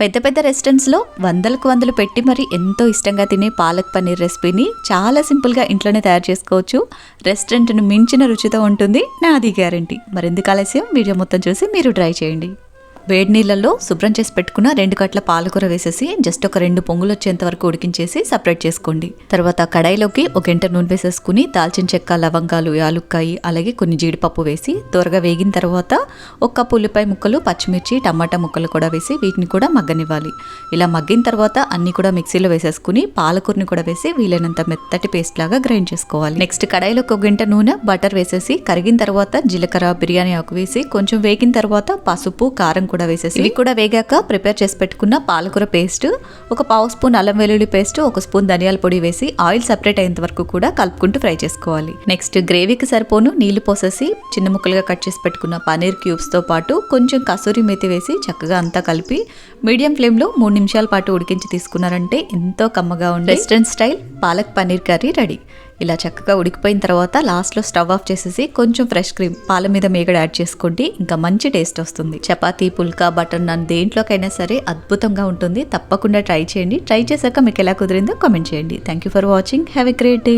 పెద్ద పెద్ద రెస్టారెంట్స్లో వందలకు వందలు పెట్టి మరి ఎంతో ఇష్టంగా తినే పాలక్ పన్నీర్ రెసిపీని చాలా సింపుల్గా ఇంట్లోనే తయారు చేసుకోవచ్చు. రెస్టారెంట్ను మించిన రుచితో ఉంటుంది. నాది గ్యారంటీ మరెందుకు ఆలస్యం? వీడియో మొత్తం చూసి మీరు ట్రై చేయండి. వేడి నీళ్ళల్లో శుభ్రం చేసి పెట్టుకున్న రెండు కట్ల పాలకూర వేసేసి జస్ట్ ఒక రెండు పొంగులు వచ్చేంత వరకు ఉడికించేసి సపరేట్ చేసుకోండి. తర్వాత కడాయిలోకి ఒక గంట నూనె వేసేసుకుని దాల్చిన చెక్క లవంగాలు యాలుక్కాయి అలాగే కొన్ని జీడిపప్పు వేసి త్వరగా వేగిన తర్వాత ఒక కప్పు ఉల్లిపాయ ముక్కలు పచ్చిమిర్చి టమాటా ముక్కలు కూడా వేసి వీటిని కూడా మగ్గనివ్వాలి. ఇలా మగ్గిన తర్వాత అన్ని కూడా మిక్సీలో వేసేసుకుని పాలకూరని కూడా వేసి వీలైనంత మెత్తటి పేస్ట్ లాగా గ్రైండ్ చేసుకోవాలి. నెక్స్ట్ కడాయిలో ఒక గంట నూనె బటర్ వేసేసి కరిగిన తర్వాత జీలకర్ర బిర్యానీ ఆకు వేసి కొంచెం వేగిన తర్వాత పసుపు కారం కూడా వేసేసి. ఇవి కూడా వేగాక ప్రిపేర్ చేసి పెట్టుకున్న పాలకూర పేస్ట్ ఒక పావు స్పూన్ అల్లం వెల్లుల్లి పేస్ట్ ఒక స్పూన్ ధనియాల పొడి వేసి ఆయిల్ సెపరేట్ అయ్యేంత వరకు కూడా కలుపుకుంటూ ఫ్రై చేసుకోవాలి. నెక్స్ట్ గ్రేవీకి సరిపోను నీళ్ళు పోసేసి చిన్న ముక్కలుగా కట్ చేసి పెట్టుకున్న పనీర్ క్యూబ్స్తో పాటు కొంచెం కసూరి మెతి వేసి చక్కగా అంతా కలిపి మీడియం ఫ్లేమ్లో మూడు నిమిషాల పాటు ఉడికించి తీసుకున్నారంటే ఎంతో కమ్మగా ఉండే restaurant style palak paneer curry ready. ఇలా చక్కగా ఉడికిపోయిన తర్వాత లాస్ట్లో స్టవ్ ఆఫ్ చేసేసి కొంచెం ఫ్రెష్ క్రీమ్ పాల మీద మేగడ యాడ్ చేసుకోండి ఇంకా మంచి టేస్ట్ వస్తుంది. చపాతీ పుల్కా బటర్ నాన్ దేంట్లోకైనా సరే అద్భుతంగా ఉంటుంది. తప్పకుండా ట్రై చేయండి. ట్రై చేశాక మీకు ఎలా కుదిరిందో కామెంట్ చేయండి. Thank you for watching have a great day